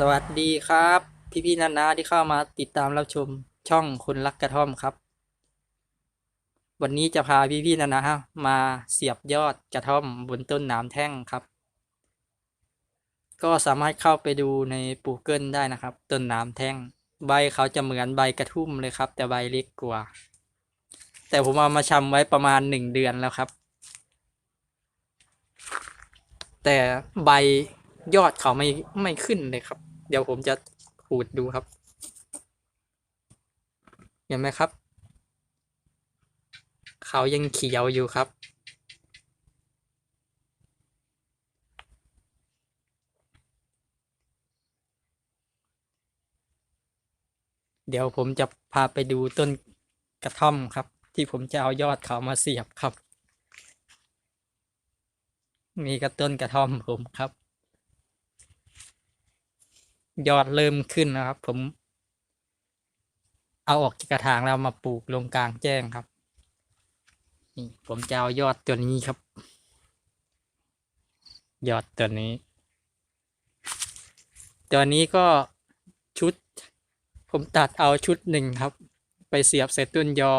สวัสดีครับ พี่ๆนานาที่เข้ามาติดตามรับชมช่องคนรักกระท่อมครับ วันนี้จะพาพี่ๆนานามาเสียบยอดกระท่อมบนต้นหนามแท่งครับ ก็สามารถเข้าไปดูใน Google ได้นะครับ ต้นหนามแท่ง ใบเขาจะเหมือนใบกระทุ่มเลยครับ แต่ใบเล็กกว่า แต่ผมเอามาชำไว้ประมาณหนึ่งเดือนแล้วครับ แต่ใบ ยอดเขาไม่ไม่ขึ้นเลยครับ เดี๋ยวผมจะขูดดูครับ เห็นไหมครับ เขายังเขียวอยู่ครับ เดี๋ยวผมจะพาไปดูต้นกระท่อมครับ ที่ผมจะเอายอดเขามาเสียบครับ มีกระต้นกระท่อมผมครับ ยอดเริ่มขึ้นนะครับ ผม เอาออกจากกระถางแล้วมาปลูกลงกลางแจ้งครับนี่ผมจะเอายอดตัวนี้ครับ ยอดตัวนี้ ตัวนี้ก็ชุด ผมตัดเอาชุดหนึ่งครับ ไปเสียบใส่ต้นยอ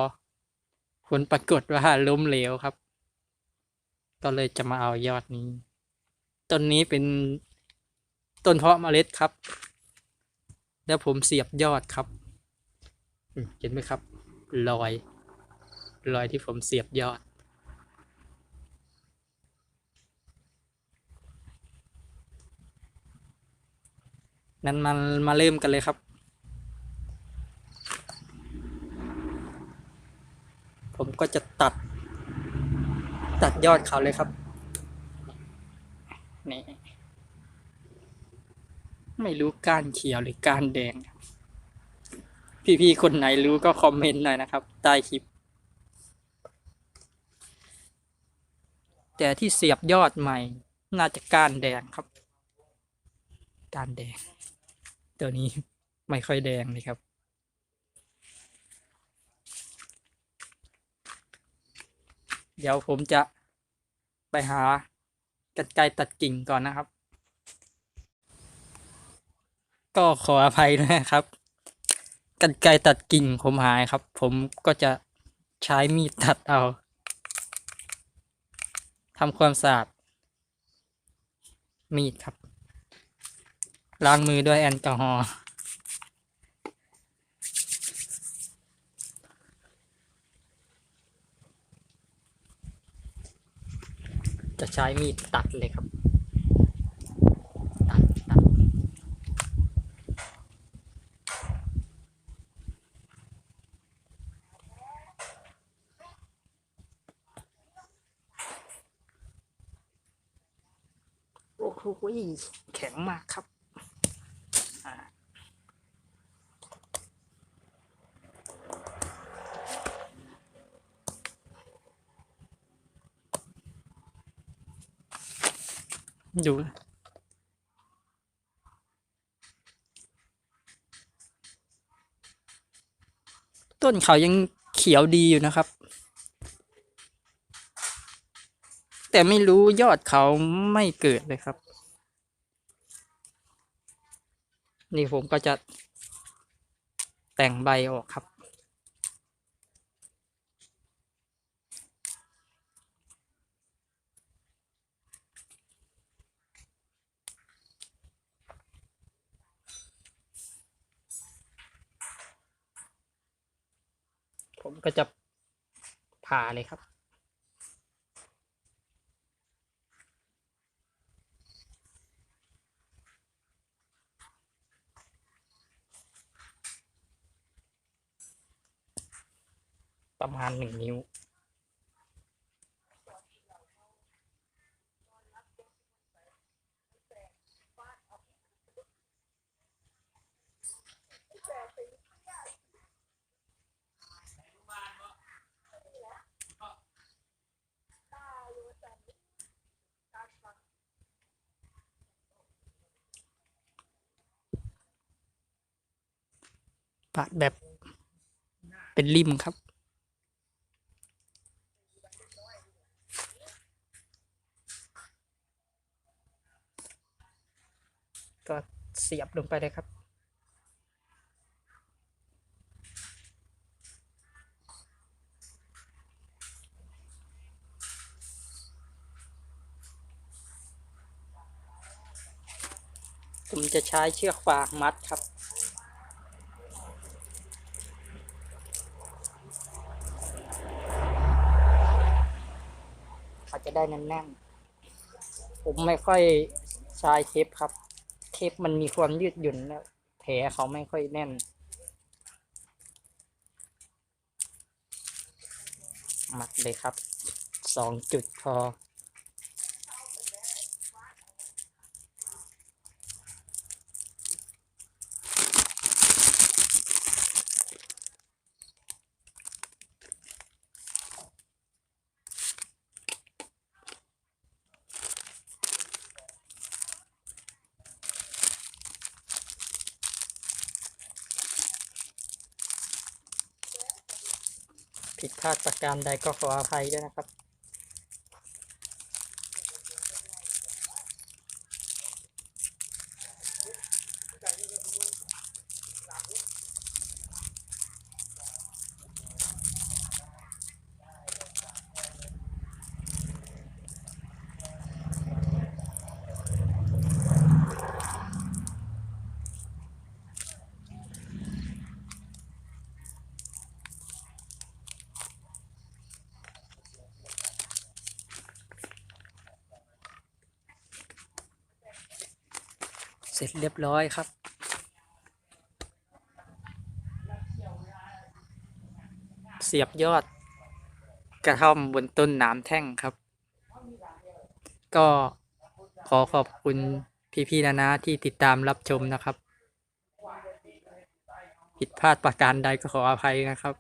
ผลปรากฏว่าล้มเหลวครับ ก็เลยจะมาเอายอดนี้ ต้นนี้เป็น ต้นเพาะเมล็ดครับ แล้วผมเสียบยอดครับเห็นไหมครับรอยรอยที่ผมเสียบยอด นั้นมันมาเริ่มกันเลยครับ ผมก็จะตัด ตัดยอดเขาเลยครับ นี่ ไม่รู้ก้านเขียวหรือก้านแดง พี่ๆคนไหนรู้ก็คอมเมนต์หน่อยนะครับ ใต้คลิป แต่ที่เสียบยอดใหม่ น่าจะก้านแดงครับก้านแดง ตัวนี้ไม่ค่อยแดงเลยครับเดี๋ยวผมจะไปหากันไกรตัดกิ่งก่อนนะครับ ก็ขออภัยนะครับ กันไกรตัดกิ่งผมหายครับ ผมก็จะใช้มีดตัดเอาทำความสะอาดมีดครับ ล้างมือด้วยแอลกอฮอล์จะใช้มีดตัดเลยครับ โอ้โหแข็งมากครับดูต้นเขายังเขียวดีอยู่นะครับ แต่ไม่รู้ยอดเขาไม่เกิดเลยครับ นี่ผมก็จะแต่งใบออกครับ ผมก็จะผ่าเลยครับ ประมาณหนึ่งนิ้ว ปาดแบบเป็นริมครับ ก็เสียบลงไปเลยครับ ผมจะใช้เชือกฟางมัดครับเขาจะได้แน่นๆ ผมไม่ค่อยใช้เทปครับ เทปมันมีความยืดหยุ่นแล้วแผลเขาไม่ค่อยแน่น มัดเลยครับสองจุดพอ ผิดพลาดประการใดก็ขออภัยด้วยนะครับ เสร็จเรียบร้อยครับเสียบยอดกระท่อมบนต้นหนามแท่งครับ ก็ขอขอบคุณพี่ๆนานาที่ติดตามรับชมนะครับ ผิดพลาดประการใดก็ขออภัยนะครับ